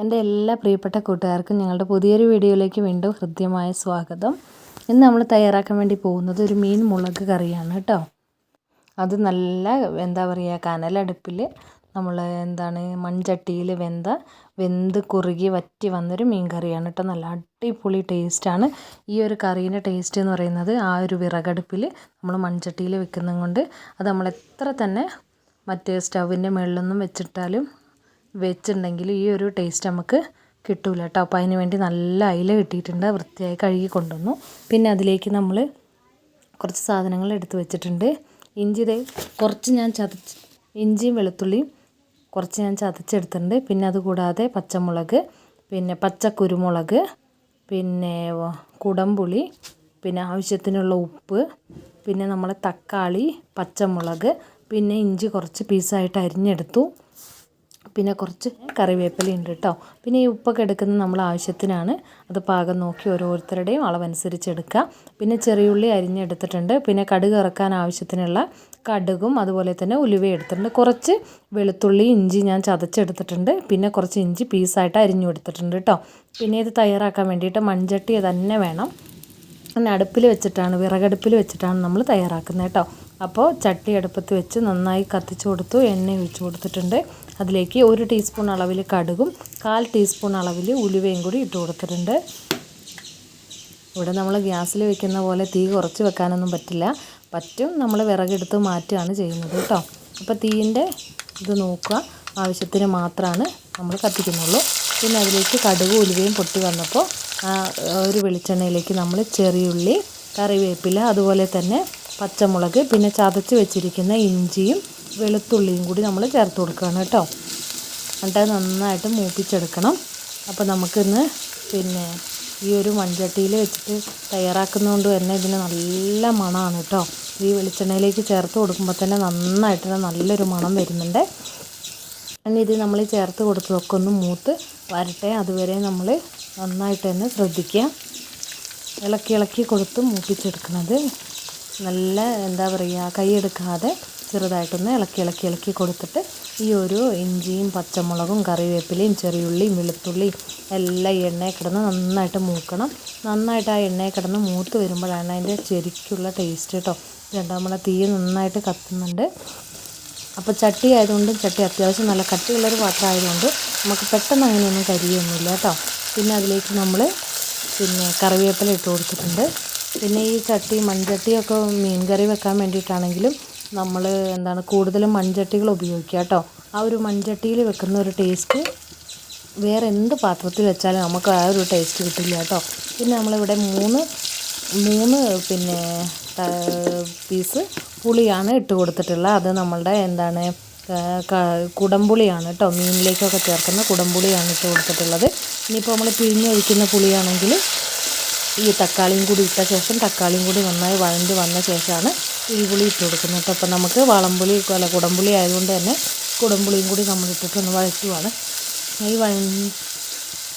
എന്റെ എല്ലാ പ്രിയപ്പെട്ട കൂട്ടുകാർക്കും ഞങ്ങളുടെ പുതിയൊരു വീഡിയോയിലേക്ക് വീണ്ടും ഹൃദ്യമായ സ്വാഗതം. ഇന്ന് നമ്മൾ തയ്യാറാക്കാൻ വേണ്ടി പോകുന്നത് ഒരു മീൻ മുളക് കറിയാണ് കേട്ടോ. അത് നല്ല എന്താ പറയുക കനലടുപ്പിൽ നമ്മൾ എന്താണ് മൺചട്ടിയിൽ വെന്ത വെന്ത് കുറുകി വറ്റി വന്നൊരു മീൻ കറിയാണ് കേട്ടോ. നല്ല അടിപൊളി ടേസ്റ്റാണ്. ഈ ഒരു കറീന്റെ ടേസ്റ്റ് എന്ന് പറയുന്നത് ആ ഒരു വിറകടുപ്പിൽ നമ്മൾ മൺചട്ടിയിൽ വെക്കുന്നത് കൊണ്ട് അത് നമ്മൾ എത്ര തന്നെ മറ്റേ സ്റ്റൗവിന്റെ മുകളിലൊന്നും വെച്ചിട്ടാലും വെച്ചിട്ടുണ്ടെങ്കിൽ ഈ ഒരു ടേസ്റ്റ് നമുക്ക് കിട്ടില്ല കേട്ടോ അപ്പോൾ അതിന് വേണ്ടി നല്ല അയില കിട്ടിയിട്ടുണ്ട്. വൃത്തിയായി കഴുകി കൊണ്ടുവന്നു. പിന്നെ അതിലേക്ക് നമ്മൾ കുറച്ച് സാധനങ്ങൾ എടുത്ത് വെച്ചിട്ടുണ്ട്. ഇഞ്ചി കുറച്ച് ഞാൻ ചതച്ച് ഇഞ്ചിയും വെളുത്തുള്ളിയും കുറച്ച് ഞാൻ ചതച്ചെടുത്തിട്ടുണ്ട്. പിന്നെ അതുകൂടാതെ പച്ചമുളക് പിന്നെ പച്ചക്കുരുമുളക് പിന്നെ കുടംപുളി പിന്നെ ആവശ്യത്തിനുള്ള ഉപ്പ് പിന്നെ നമ്മൾ തക്കാളി പച്ചമുളക് പിന്നെ ഇഞ്ചി കുറച്ച് പീസായിട്ട് അരിഞ്ഞെടുത്തു. പിന്നെ കുറച്ച് കറിവേപ്പില ഉണ്ട് കേട്ടോ പിന്നെ ഈ ഉപ്പൊക്കെ എടുക്കുന്നത് നമ്മൾ ആവശ്യത്തിനാണ്. അത് പാകം നോക്കി ഓരോരുത്തരുടെയും അളവനുസരിച്ച് എടുക്കുക പിന്നെ ചെറിയുള്ളി അരിഞ്ഞെടുത്തിട്ടുണ്ട്. പിന്നെ കടുക് ഇറക്കാൻ ആവശ്യത്തിനുള്ള കടുകും അതുപോലെ തന്നെ ഉലുവയും എടുത്തിട്ടുണ്ട്. കുറച്ച് വെളുത്തുള്ളി ഇഞ്ചി ഞാൻ ചതച്ചെടുത്തിട്ടുണ്ട്. പിന്നെ കുറച്ച് ഇഞ്ചി പീസായിട്ട് അരിഞ്ഞു എടുത്തിട്ടുണ്ട് കേട്ടോ പിന്നെ ഇത് തയ്യാറാക്കാൻ വേണ്ടിയിട്ട് മൺചട്ടി തന്നെ വേണം. പിന്നെ അടുപ്പിൽ വെച്ചിട്ടാണ് വിറകടുപ്പിൽ വെച്ചിട്ടാണ് നമ്മൾ തയ്യാറാക്കുന്നത് കേട്ടോ അപ്പോൾ ചട്ടി അടുപ്പത്ത് വെച്ച് നന്നായി കത്തിച്ചു കൊടുത്തു എണ്ണ ഒഴിച്ചു കൊടുത്തിട്ടുണ്ട്. അതിലേക്ക് ഒരു ടീസ്പൂൺ അളവിൽ കടുകും കാൽ ടീസ്പൂൺ അളവിൽ ഉലുവയും കൂടി ഇട്ട് കൊടുത്തിട്ടുണ്ട്. ഇവിടെ നമ്മൾ ഗ്യാസിൽ വെക്കുന്ന പോലെ തീ കുറച്ച് വെക്കാനൊന്നും പറ്റില്ല. പറ്റും നമ്മൾ വിറകെടുത്ത് മാറ്റുകയാണ് ചെയ്യുന്നത് കേട്ടോ. അപ്പോൾ തീയിന്റെ ഇത് നോക്കുക. ആവശ്യത്തിന് മാത്രമാണ് നമ്മൾ കത്തിക്കുന്നുള്ളൂ. പിന്നെ അതിലേക്ക് കടുക് ഉലുവയും പൊട്ടി വന്നപ്പോൾ ഒരു വെളിച്ചെണ്ണയിലേക്ക് നമ്മൾ ചെറിയുള്ളി കറിവേപ്പില അതുപോലെ തന്നെ പച്ചമുളക് പിന്നെ ചതച്ച് വെച്ചിരിക്കുന്ന ഇഞ്ചിയും വെളുത്തുള്ളിയും കൂടി നമ്മൾ ചേർത്ത് കൊടുക്കുകയാണ് കേട്ടോ. എന്നിട്ട് നന്നായിട്ട് മൂപ്പിച്ചെടുക്കണം. അപ്പോൾ നമുക്കിന്ന് പിന്നെ ഈ ഒരു മൺചട്ടിയിൽ വെച്ചിട്ട് തയ്യാറാക്കുന്നതുകൊണ്ട് തന്നെ ഇതിന് നല്ല മണമാണ് കേട്ടോ. ഈ വെളിച്ചെണ്ണയിലേക്ക് ചേർത്ത് കൊടുക്കുമ്പോൾ തന്നെ നന്നായിട്ട് നല്ലൊരു മണം വരുന്നുണ്ട്. ഇത് നമ്മൾ ചേർത്ത് കൊടുത്തതൊക്കെ ഒന്ന് മൂത്ത് വരട്ടെ. അതുവരെ നമ്മൾ നന്നായിട്ട് തന്നെ ശ്രദ്ധിക്കുക. ഇളക്കി ഇളക്കി കൊടുത്ത് മൂപ്പിച്ചെടുക്കുന്നത് നല്ല എന്താ പറയുക കൈയെടുക്കാതെ ചെറുതായിട്ടൊന്ന് ഇളക്കി ഇളക്കി ഇളക്കി കൊടുത്തിട്ട് ഈ ഒരു ഇഞ്ചിയും പച്ചമുളകും കറിവേപ്പിലയും ചെറിയുള്ളിയും വെളുത്തുള്ളിയും എല്ലാം ഈ എണ്ണയിൽ കിടന്ന് നന്നായിട്ട് മൂക്കണം. നന്നായിട്ട് ആ എണ്ണയിൽ കിടന്ന് മൂത്ത് വരുമ്പോഴാണ് അതിന്റെ ചെരിക്കുള്ള ടേസ്റ്റ് കേട്ടോ രണ്ടാമത്തെ തീ നന്നായിട്ട് കത്തുന്നുണ്ട്. അപ്പോൾ ചട്ടി ആയതുകൊണ്ട് ചട്ടി അത്യാവശ്യം നല്ല കട്ടിയുള്ളൊരു പാത്രം ആയതുകൊണ്ട് നമുക്ക് പെട്ടെന്ന് അങ്ങനെയൊന്നും കരിയൊന്നുമില്ല കേട്ടോ. പിന്നെ അതിലേക്ക് നമ്മൾ പിന്നെ കറിവേപ്പില ഇട്ട് കൊടുത്തിട്ടുണ്ട്. പിന്നെ ഈ ചട്ടി മൺചട്ടിയൊക്കെ മീൻ കറി വെക്കാൻ വേണ്ടിയിട്ടാണെങ്കിലും നമ്മൾ എന്താണ് കൂടുതലും മൺചട്ടികൾ ഉപയോഗിക്കുക കേട്ടോ. ആ ഒരു മൺചട്ടിയിൽ വെക്കുന്ന ഒരു ടേസ്റ്റ് വേറെ എന്ത് പാത്രത്തിൽ വെച്ചാലും നമുക്ക് ആ ഒരു ടേസ്റ്റ് കിട്ടില്ല കേട്ടോ. പിന്നെ നമ്മളിവിടെ മൂന്ന് മൂന്ന് പിന്നെ പീസ് പുളിയാണ് ഇട്ട് കൊടുത്തിട്ടുള്ളത്. അത് നമ്മളുടെ എന്താണ് കുടംപുളിയാണ് കേട്ടോ. മീനിലേക്കൊക്കെ ചേർക്കുന്ന കുടംപുളിയാണ് ഇട്ട് കൊടുത്തിട്ടുള്ളത്. ഇനിയിപ്പോൾ നമ്മൾ പിഴിഞ്ഞൊഴിക്കുന്ന പുളിയാണെങ്കിൽ ഈ തക്കാളിയും കൂടി ഇട്ട ശേഷം തക്കാളിയും കൂടി നന്നായി വഴണ്ട് വന്ന ശേഷമാണ് പുളി ഇട്ട് കൊടുക്കുന്നത് കേട്ടോ. അപ്പോൾ നമുക്ക് വളംപുളി അല്ല കുടംപുളി ആയതുകൊണ്ട് തന്നെ കുടംപുളിയും കൂടി നമ്മൾ ഇട്ടിട്ട് ഒന്ന് വഴറ്റുവാണ്. ഈ വഴ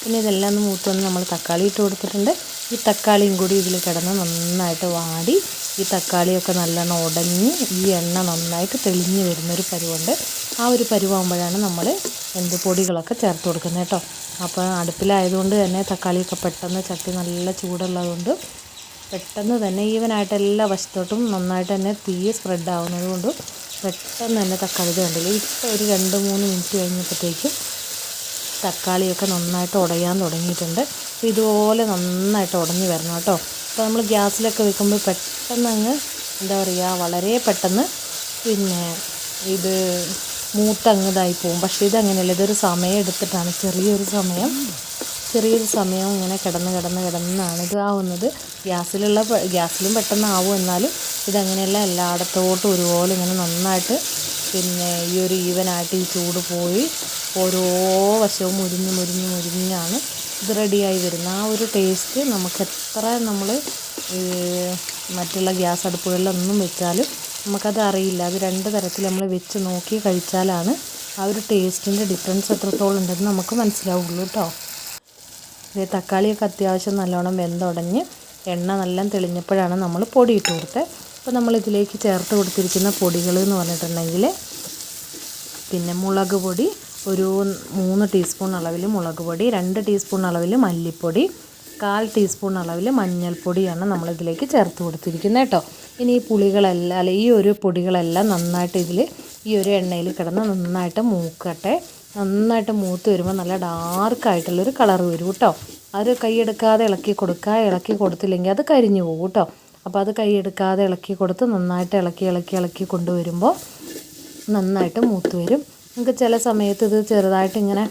പിന്നെ ഇതെല്ലാം ഒന്ന് മൂത്തൊന്ന് നമ്മൾ തക്കാളി ഇട്ട് കൊടുത്തിട്ടുണ്ട്. ഈ തക്കാളിയും കൂടി ഇതിൽ കിടന്ന് നന്നായിട്ട് വാടി. ഈ തക്കാളിയൊക്കെ നല്ലോണം ഉടഞ്ഞ് ഈ എണ്ണ നന്നായിട്ട് തെളിഞ്ഞ് വരുന്നൊരു പരുവുണ്ട്. ആ ഒരു പരുവാകുമ്പോഴാണ് നമ്മൾ എന്ത് പൊടികളൊക്കെ ചേർത്ത് കൊടുക്കുന്നത് കേട്ടോ. അപ്പോൾ അടുപ്പിലായതുകൊണ്ട് തന്നെ തക്കാളിയൊക്കെ പെട്ടെന്ന് ചട്ടി നല്ല ചൂടുള്ളതുകൊണ്ട് പെട്ടെന്ന് തന്നെ ഈവനായിട്ട് എല്ലാ വശത്തോട്ടും നന്നായിട്ട് തന്നെ തീ സ്പ്രെഡ് ആവുന്നത് കൊണ്ട് പെട്ടെന്ന് തന്നെ തക്കാളി കണ്ടില്ല? ഇപ്പോൾ ഒരു രണ്ട് മൂന്ന് മിനിറ്റ് കഴിഞ്ഞപ്പോഴത്തേക്കും തക്കാളിയൊക്കെ നന്നായിട്ട് ഉടയാൻ തുടങ്ങിയിട്ടുണ്ട്. അപ്പോൾ ഇതുപോലെ നന്നായിട്ട് ഉടഞ്ഞു വരണം കേട്ടോ. അപ്പോൾ നമ്മൾ ഗ്യാസിലൊക്കെ വെക്കുമ്പോൾ പെട്ടെന്ന് അങ്ങ് എന്താ പറയുക വളരെ പെട്ടെന്ന് പിന്നെ ഇത് മൂത്തങ്ങതായി പോകും. പക്ഷേ ഇതങ്ങനെയല്ല. ഇതൊരു സമയം എടുത്തിട്ടാണ്. ചെറിയൊരു സമയം ചെറിയൊരു സമയം ഇങ്ങനെ കിടന്ന് കിടന്ന് കിടന്നാണ് ഇത് ആവുന്നത്. ഗ്യാസിലുള്ള ഗ്യാസിലും പെട്ടെന്ന് ആവും എന്നാലും ഇതങ്ങനെയല്ല. എല്ലായിടത്തോട്ടും ഒരുപോലെ ഇങ്ങനെ നന്നായിട്ട് പിന്നെ ഈ ഒരു ഈവനായിട്ട് ഈ ചൂട് പോയി ഓരോ വശവും മുരിഞ്ഞ് മുരിഞ്ഞ് മുരിഞ്ഞാണ് ഇത് റെഡിയായി വരുന്നത്. ആ ഒരു ടേസ്റ്റ് നമുക്ക് എത്ര നമ്മൾ മറ്റുള്ള ഗ്യാസ് അടുപ്പുകളിലൊന്നും വെച്ചാലും നമുക്കത് അറിയില്ല. അത് രണ്ട് തരത്തിൽ നമ്മൾ വെച്ച് നോക്കി കഴിച്ചാലാണ് ആ ഒരു ടേസ്റ്റിന്റെ ഡിഫറൻസ് എത്രത്തോളം ഉണ്ടെന്ന് നമുക്ക് മനസ്സിലാവുള്ളൂ കേട്ടോ. ഇത് തക്കാളിയൊക്കെ അത്യാവശ്യം നല്ലോണം വെന്തുടഞ്ഞ് എണ്ണ നല്ല തെളിഞ്ഞപ്പോഴാണ് നമ്മൾ പൊടി ഇട്ട് കൊടുത്തത്. അപ്പോൾ നമ്മൾ ഇതിലേക്ക് ചേർത്ത് കൊടുത്തിരിക്കുന്ന പൊടികൾ എന്ന് പറഞ്ഞിട്ടുണ്ടെങ്കിൽ പിന്നെ മുളക് പൊടി ഒരു മൂന്ന് ടീസ്പൂൺ അളവിൽ മുളക് പൊടി രണ്ട് ടീസ്പൂൺ അളവിൽ മല്ലിപ്പൊടി കാൽ ടീസ്പൂൺ അളവിൽ മഞ്ഞൾപ്പൊടിയാണ് നമ്മളിതിലേക്ക് ചേർത്ത് കൊടുത്തിരിക്കുന്നത് കേട്ടോ. ഇനി ഈ പുളികളെല്ലാം അല്ല ഈ ഒരു പൊടികളെല്ലാം നന്നായിട്ട് ഇതിൽ ഈ ഒരു എണ്ണയിൽ കിടന്ന് നന്നായിട്ട് മൂക്കട്ടെ. നന്നായിട്ട് മൂത്ത് വരുമ്പോൾ നല്ല ഡാർക്കായിട്ടുള്ളൊരു കളർ വരും കേട്ടോ അത് കൈയെടുക്കാതെ ഇളക്കി കൊടുക്കുക ഇളക്കി കൊടുത്തില്ലെങ്കിൽ അത് കരിഞ്ഞു പോകും കേട്ടോ അപ്പോൾ അത് കൈയെടുക്കാതെ ഇളക്കി കൊടുത്ത് നന്നായിട്ട് ഇളക്കി ഇളക്കി ഇളക്കി കൊണ്ടുവരുമ്പോൾ നന്നായിട്ട് മൂത്ത് വരും. നമുക്ക് ചില സമയത്ത് ഇത് ചെറുതായിട്ട് ഇങ്ങനെ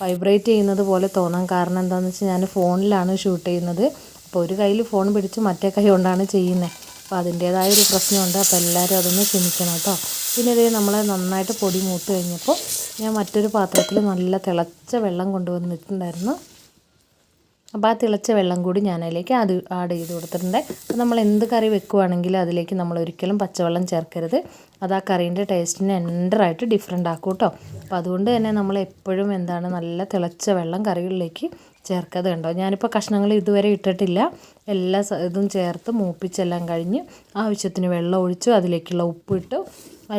വൈബ്രേറ്റ് ചെയ്യുന്നത് പോലെ തോന്നാം. കാരണം എന്താണെന്ന് വെച്ചാൽ ഞാൻ ഫോണിലാണ് ഷൂട്ട് ചെയ്യുന്നത്. അപ്പോൾ ഒരു കയ്യിൽ ഫോൺ പിടിച്ച് മറ്റേ കൈ കൊണ്ടാണ് ചെയ്യുന്നത് അപ്പോൾ അതിന്റേതായ ഒരു പ്രശ്നമുണ്ട്. അപ്പോൾ എല്ലാവരും അതൊന്ന് ക്ഷമിക്കണം കേട്ടോ പിന്നെ ഇതേ നമ്മൾ നന്നായിട്ട് പൊടി മൂത്ത് കഴിഞ്ഞപ്പോൾ ഞാൻ മറ്റൊരു പാത്രത്തിൽ നല്ല തിളച്ച വെള്ളം കൊണ്ടുവന്നിട്ടുണ്ടായിരുന്നു അപ്പോൾ ആ തിളച്ച വെള്ളം കൂടി ഞാൻ അതിലേക്ക് അത് ആഡ് ചെയ്ത് കൊടുത്തിട്ടുണ്ട്. അപ്പോൾ നമ്മൾ എന്ത് കറി വെക്കുവാണെങ്കിലും അതിലേക്ക് നമ്മൾ ഒരിക്കലും പച്ചവെള്ളം ചേർക്കരുത്. അത് ആ കറീന്റെ ടേസ്റ്റിന് എന്ററായിട്ട് ഡിഫറെന്റ് ആക്കും കേട്ടോ അപ്പോൾ അതുകൊണ്ട് തന്നെ നമ്മൾ എപ്പോഴും എന്താണ് നല്ല തിളച്ച വെള്ളം കറികളിലേക്ക് ചേർക്കത് കണ്ടോ ഞാനിപ്പോൾ കഷ്ണങ്ങൾ ഇതുവരെ ഇട്ടിട്ടില്ല. എല്ലാ ഇതും ചേർത്ത് മൂപ്പിച്ചെല്ലാം കഴിഞ്ഞ് ആവശ്യത്തിന് വെള്ളം ഒഴിച്ചു അതിലേക്കുള്ള ഉപ്പിട്ടു.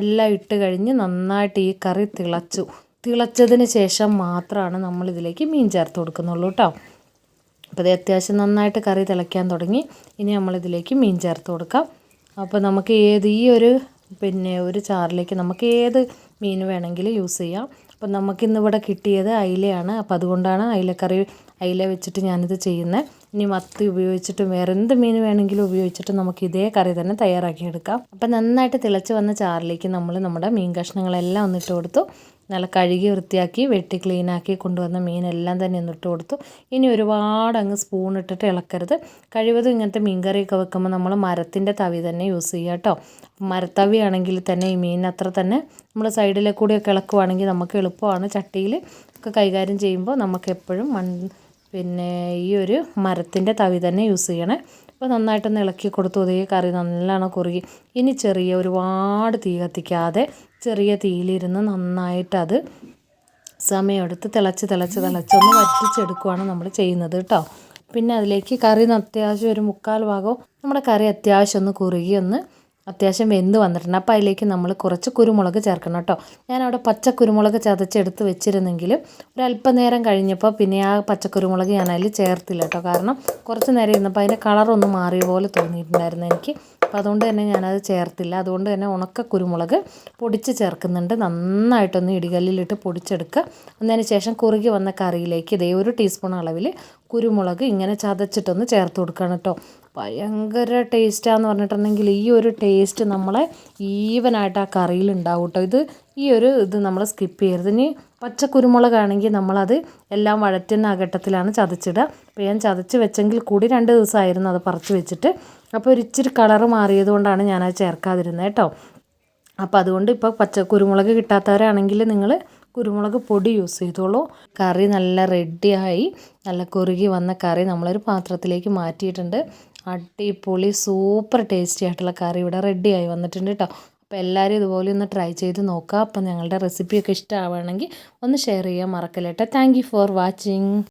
എല്ലാം ഇട്ട് കഴിഞ്ഞ് നന്നായിട്ട് ഈ കറി തിളച്ചു. തിളച്ചതിന് ശേഷം മാത്രമാണ് നമ്മൾ ഇതിലേക്ക് മീൻ ചേർത്ത് കൊടുക്കുന്നുള്ളൂ കേട്ടോ അപ്പോൾ ഇത് അത്യാവശ്യം നന്നായിട്ട് കറി തിളയ്ക്കാൻ തുടങ്ങി. ഇനി നമ്മളിതിലേക്ക് മീൻ ചേർത്ത് കൊടുക്കാം. അപ്പോൾ നമുക്ക് ഏത് ഈ ഒരു പിന്നെ ഒരു ചാറിലേക്ക് നമുക്ക് ഏത് മീൻ വേണമെങ്കിലും യൂസ് ചെയ്യാം. അപ്പം നമുക്കിന്നിവിടെ കിട്ടിയത് അയിലയാണ്. അപ്പം അതുകൊണ്ടാണ് അയിലക്കറി അയില വെച്ചിട്ട് ഞാനിത് ചെയ്യുന്നത്. ഇനി മത്തി ഉപയോഗിച്ചിട്ടും വേറെ എന്ത് മീൻ വേണമെങ്കിലും ഉപയോഗിച്ചിട്ട് നമുക്ക് ഇതേ കറി തന്നെ തയ്യാറാക്കിയെടുക്കാം. അപ്പം നന്നായിട്ട് തിളച്ച് വന്ന ചാറിലേക്ക് നമ്മൾ നമ്മുടെ മീൻ കഷ്ണങ്ങളെല്ലാം ഒന്നിട്ട് കൊടുത്തു. നല്ല കഴുകി വൃത്തിയാക്കി വെട്ടി ക്ലീനാക്കി കൊണ്ടുവന്ന മീനെല്ലാം തന്നെ ഒന്നിട്ട് കൊടുത്തു. ഇനി ഒരുപാട് അങ്ങ് സ്പൂൺ ഇട്ടിട്ട് ഇളക്കരുത്. കഴിവതും ഇങ്ങനത്തെ മീൻകറിയൊക്കെ വെക്കുമ്പോൾ നമ്മൾ മരത്തിന്റെ തവി തന്നെ യൂസ് ചെയ്യുക കേട്ടോ മരത്തവി ആണെങ്കിൽ തന്നെ ഈ മീൻ അത്ര തന്നെ നമ്മൾ സൈഡിലെ കൂടിയൊക്കെ ഇളക്കുവാണെങ്കിൽ നമുക്ക് എളുപ്പമാണ്. ചട്ടിയിൽ ഒക്കെ കൈകാര്യം ചെയ്യുമ്പോൾ നമുക്ക് എപ്പോഴും മൺ പിന്നെ ഈ ഒരു മരത്തിന്റെ തവി തന്നെ യൂസ് ചെയ്യണേ. അപ്പോൾ നന്നായിട്ടൊന്ന് ഇളക്കി കൊടുത്തു. അതേ കറി നല്ലോണം കുറുകി. ഇനി ചെറിയ ഒരുപാട് തീ കത്തിക്കാതെ ചെറിയ തീയിലിരുന്ന് നന്നായിട്ട് അത് സമയമെടുത്ത് തിളച്ച് തിളച്ച് തിളച്ചൊന്ന് വറ്റിച്ചെടുക്കുകയാണ് നമ്മൾ ചെയ്യുന്നത് കേട്ടോ. പിന്നെ അതിലേക്ക് കറി അത്യാവശ്യം ഒരു മുക്കാൽ ഭാഗവും നമ്മുടെ കറി അത്യാവശ്യം ഒന്ന് കുറുകി ഒന്ന് അത്യാവശ്യം വെന്ത് വന്നിട്ടുണ്ട്. അപ്പോൾ അതിലേക്ക് നമ്മൾ കുറച്ച് കുരുമുളക് ചേർക്കണം കേട്ടോ. ഞാനവിടെ പച്ച കുരുമുളക് ചതച്ചെടുത്ത് വെച്ചിരുന്നെങ്കിലും ഒരല്പനേരം കഴിഞ്ഞപ്പോൾ പിന്നെ ആ പച്ചക്കുരുമുളക് ഞാൻ അതിൽ ചേർത്തില്ല കേട്ടോ. കാരണം കുറച്ച് നേരം ഇരുന്നപ്പോൾ അതിന്റെ കളറൊന്ന് മാറിയ പോലെ തോന്നിയിട്ടുണ്ടായിരുന്നു എനിക്ക്. അപ്പോൾ അതുകൊണ്ട് തന്നെ ഞാനത് ചേർത്തില്ല. അതുകൊണ്ട് തന്നെ ഉണക്ക കുരുമുളക് പൊടിച്ച് ചേർക്കുന്നുണ്ട്. നന്നായിട്ടൊന്ന് ഇടികല്ലിലിട്ട് പൊടിച്ചെടുക്കുക. അതിന് ശേഷം കുറുകി വന്ന കറിയിലേക്ക് ഇതേ ഒരു ടീസ്പൂൺ അളവിൽ കുരുമുളക് ഇങ്ങനെ ചതച്ചിട്ടൊന്ന് ചേർത്ത് കൊടുക്കണം കേട്ടോ. ഭയങ്കര ടേസ്റ്റാന്ന് പറഞ്ഞിട്ടുണ്ടെങ്കിൽ ഈ ഒരു ടേസ്റ്റ് നമ്മളെ ഈവനായിട്ട് ആ കറിയിൽ ഉണ്ടാവും കേട്ടോ. ഇത് ഈ ഒരു ഇത് നമ്മൾ സ്കിപ്പ് ചെയ്യരുത്. ഇനി പച്ച കുരുമുളകാണെങ്കിൽ നമ്മളത് എല്ലാം വഴറ്റുന്ന ഘട്ടത്തിലാണ് ചതച്ചിടുക. അപ്പോൾ ഞാൻ ചതച്ച് വെച്ചെങ്കിൽ കൂടി രണ്ട് ദിവസമായിരുന്നു അത് പറിച്ച് വെച്ചിട്ട്. അപ്പോൾ ഒരു ഇച്ചിരി കളറ് മാറിയത് കൊണ്ടാണ് ഞാനത് ചേർക്കാതിരുന്നത് കേട്ടോ. അപ്പോൾ അതുകൊണ്ട് ഇപ്പോൾ പച്ച കുരുമുളക് കിട്ടാത്തവരാണെങ്കിൽ നിങ്ങൾ കുരുമുളക് പൊടി യൂസ് ചെയ്തോളൂ. കറി നല്ല റെഡിയായി. നല്ല കുറുകി വന്ന കറി നമ്മളൊരു പാത്രത്തിലേക്ക് മാറ്റിയിട്ടുണ്ട്. അടിപൊളി സൂപ്പർ ടേസ്റ്റി ആയിട്ടുള്ള കറി ഇവിടെ റെഡിയായി വന്നിട്ടുണ്ട് കേട്ടോ. അപ്പോൾ എല്ലാവരും ഇതുപോലെ ഒന്ന് ട്രൈ ചെയ്ത് നോക്കുക. അപ്പം ഞങ്ങളുടെ റെസിപ്പിയൊക്കെ ഇഷ്ടമാവുകയാണെങ്കിൽ ഒന്ന് ഷെയർ ചെയ്യാൻ മറക്കല്ലേട്ടോ താങ്ക് ഫോർ വാച്ചിങ്.